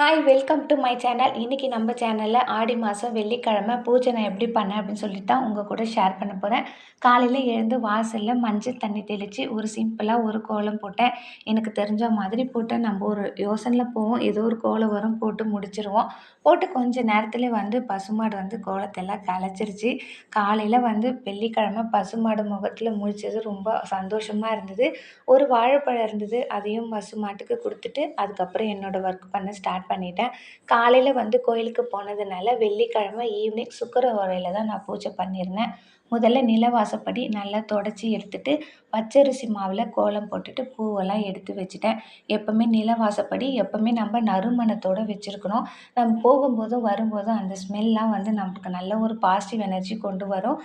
Hi welcome to my channel இன்றைக்கி நம்ம சேனலில் ஆடி மாதம் வெள்ளிக்கிழமை பூஜை நான் எப்படி பண்ணேன் அப்படின்னு சொல்லிட்டு தான் உங்கள் கூட ஷேர் பண்ண போகிறேன் காலையில் எழுந்து வாசலில் மஞ்சள் தண்ணி தெளித்து ஒரு சிம்பிளாக ஒரு கோலம் போட்டேன். எனக்கு தெரிஞ்ச மாதிரி போட்டு நம்ம ஒரு யோசனையில் போவோம். ஏதோ ஒரு கோலம் வரும் போட்டு முடிச்சிருவோம். போட்டு கொஞ்சம் நேரத்தில் வந்து பசுமாடு வந்து கோலத்தெல்லாம் கலைச்சிருச்சு காலையில் வந்து வெள்ளிக்கிழமை பசுமாடு முகத்தில் முழிச்சது ரொம்ப சந்தோஷமாக இருந்தது. ஒரு வாழைப்பழம் இருந்தது அதையும் பசுமாட்டுக்கு கொடுத்துட்டு அதுக்கப்புறம் என்னோடய ஒர்க் பண்ண ஸ்டார்ட் பண்ணிட்டேன். காலையில் வந்து கோயிலுக்கு போனதுனால வெள்ளிக்கிழமை ஈவினிங் சுக்கர உரையில் தான் நான் பூஜை பண்ணியிருந்தேன். முதல்ல நிலவாசப்படி நல்லா தொடச்சி எடுத்துட்டு பச்சரிசி மாவில் கோலம் போட்டுட்டு பூவெல்லாம் எடுத்து வச்சுட்டேன். எப்போவுமே நிலவாசப்படி எப்போவுமே நம்ம நறுமணத்தோடு வச்சுருக்கணும். நம்ம போகும்போதும் வரும்போதும் அந்த ஸ்மெல்லாம் வந்து நமக்கு நல்ல ஒரு பாசிட்டிவ் எனர்ஜி கொண்டு வரும்.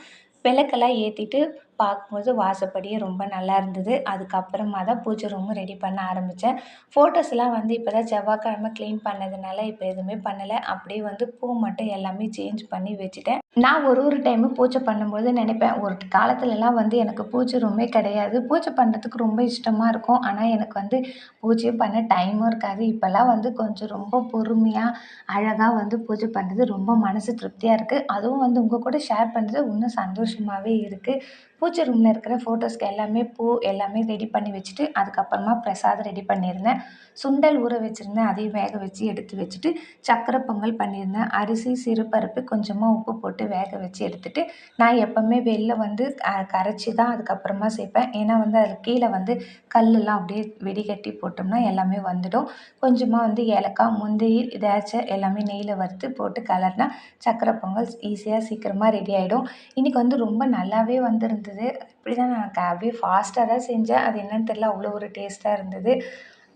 விளக்கெல்லாம் ஏற்றிட்டு பார்க்கும்போது வாசப்படியே ரொம்ப நல்லா இருந்தது அதுக்கப்புறமா தான் பூஜை ரூமும் ரெடி பண்ண ஆரம்பித்தேன் ஃபோட்டோஸ்லாம் வந்து இப்போ தான் செவ்வாய்க்கிழமை க்ளீன் பண்ணதுனால இப்போ எதுவுமே பண்ணலை. அப்படியே வந்து பூ மட்டும் எல்லாமே சேஞ்ச் பண்ணி வச்சுட்டேன். நான் ஒரு ஒரு டைமும் பூஜை பண்ணும்போது நினைப்பேன் ஒரு காலத்துலலாம் வந்து எனக்கு பூஜை ரூமே கிடையாது. பூஜை பண்ணுறதுக்கு ரொம்ப இஷ்டமாக இருக்கும். ஆனால் எனக்கு வந்து பூஜை பண்ண டைமும் இருக்காது. இப்போல்லாம் வந்து கொஞ்சம் ரொம்ப பொறுமையாக அழகாக வந்து பூஜை பண்ணுறது ரொம்ப மனசு திருப்தியாக இருக்குது அதுவும் வந்து உங்கள் கூட ஷேர் பண்ணுறது இன்னும் சந்தோஷமாகவே இருக்குது பூஜை ரூமில் இருக்கிற ஃபோட்டோஸ்க்கு எல்லாமே பூ எல்லாமே ரெடி பண்ணி வச்சுட்டு அதுக்கப்புறமா பிரசாதம் ரெடி பண்ணியிருந்தேன். சுண்டல் ஊற வச்சுருந்தேன் அதையும் வேக வச்சு எடுத்து வச்சுட்டு சக்கரை பொங்கல் பண்ணியிருந்தேன். அரிசி சிறுபருப்பு கொஞ்சமாக உப்பு போட்டு வேக வச்சு எடுத்துகிட்டு நான் எப்போவுமே வெளில வந்து கரைச்சி தான் அதுக்கப்புறமா சேர்ப்பேன். ஏன்னா வந்து அது கீழே வந்து கல்லெல்லாம் அப்படியே வெடிகட்டி போட்டோம்னா எல்லாமே வந்துடும். கொஞ்சமாக வந்து ஏலக்காய் முந்திரி இதாச்சும் எல்லாமே நெய்யில் வறுத்து போட்டு கலர்னா சக்கரை பொங்கல் ஈஸியாக சீக்கிரமாக ரெடி ஆகிடும் இன்றைக்கி வந்து ரொம்ப நல்லாவே வந்திருந்தது. இருந்தது. இப்படி தான் நான் அப்படியே ஃபாஸ்ட்டாக தான் செஞ்சேன். அது என்னன்னு தெரில அவ்வளோ ஒரு டேஸ்ட்டாக இருந்தது.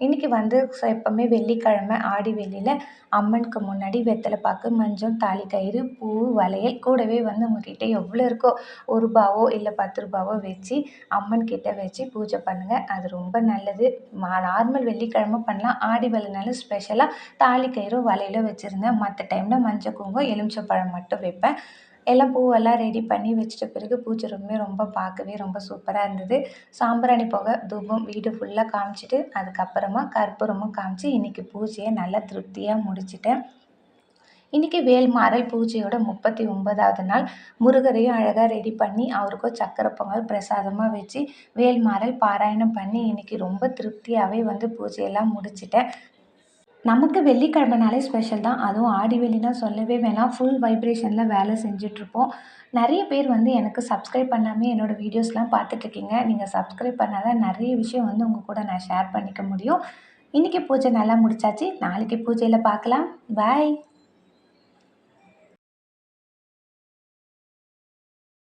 இன்றைக்கி வந்து ஸோ எப்போவுமே வெள்ளிக்கிழமை ஆடி வெள்ளியில் அம்மனுக்கு முன்னாடி வெத்தலை பாக்கு மஞ்சள் தாலி கயிறு பூ வளையல் கூடவே வந்து உங்ககிட்ட எவ்வளோ இருக்கோ ஒரு ரூபாவோ இல்லை பத்து ரூபாவோ வச்சு அம்மன் கிட்ட வச்சு பூஜை பண்ணுங்கள் அது ரொம்ப நல்லது. நார்மல் வெள்ளிக்கிழமை பண்ணலாம். ஆடி வெள்ளினால ஸ்பெஷலாக தாலி வளையலும் வச்சுருந்தேன். மற்ற டைமில் மஞ்சள் குங்குமம் எலுமிச்சப்பழம் மட்டும் வைப்பேன். எல்லாம் பூவெல்லாம் ரெடி பண்ணி வச்சிட்ட பிறகு பூஜை ரூமே ரொம்ப பார்க்கவே ரொம்ப சூப்பராக இருந்தது. சாம்பிராணி புகை தூபம் வீடு ஃபுல்லாக காமிச்சிட்டு அதுக்கப்புறமா கற்பூரமும் காமிச்சு இன்றைக்கி பூஜையை நல்லா திருப்தியாக முடிச்சிட்டேன். இன்றைக்கி வேல்மாறல் பூஜையோட முப்பத்தி ஒன்பதாவது நாள் முருகரையும் அழகாக ரெடி பண்ணி அவருக்கும் சக்கரை பொங்கல் பிரசாதமாக வச்சு வேல்மாறல் பாராயணம் பண்ணி இன்றைக்கி ரொம்ப திருப்தியாகவே வந்து பூஜையெல்லாம் முடிச்சிட்டேன். நமக்கு வெள்ளிக்கிழமைனாலே ஸ்பெஷல் தான். அதுவும் ஆடி வெள்ளினா சொல்லவே வேணாம். ஃபுல் வைப்ரேஷனில் வேலை செஞ்சிட்ருப்போம் நிறைய பேர் வந்து எனக்கு சப்ஸ்கிரைப் பண்ணாமல் என்னோடய வீடியோஸ்லாம் பார்த்துட்ருக்கீங்க நீங்கள் சப்ஸ்கிரைப் பண்ணால் தான் நிறைய விஷயம் வந்து உங்கள் கூட நான் ஷேர் பண்ணிக்க முடியும். இன்றைக்கி பூஜை நல்லா முடிச்சாச்சு. நாளைக்கு பூஜையில் பார்க்கலாம். பாய்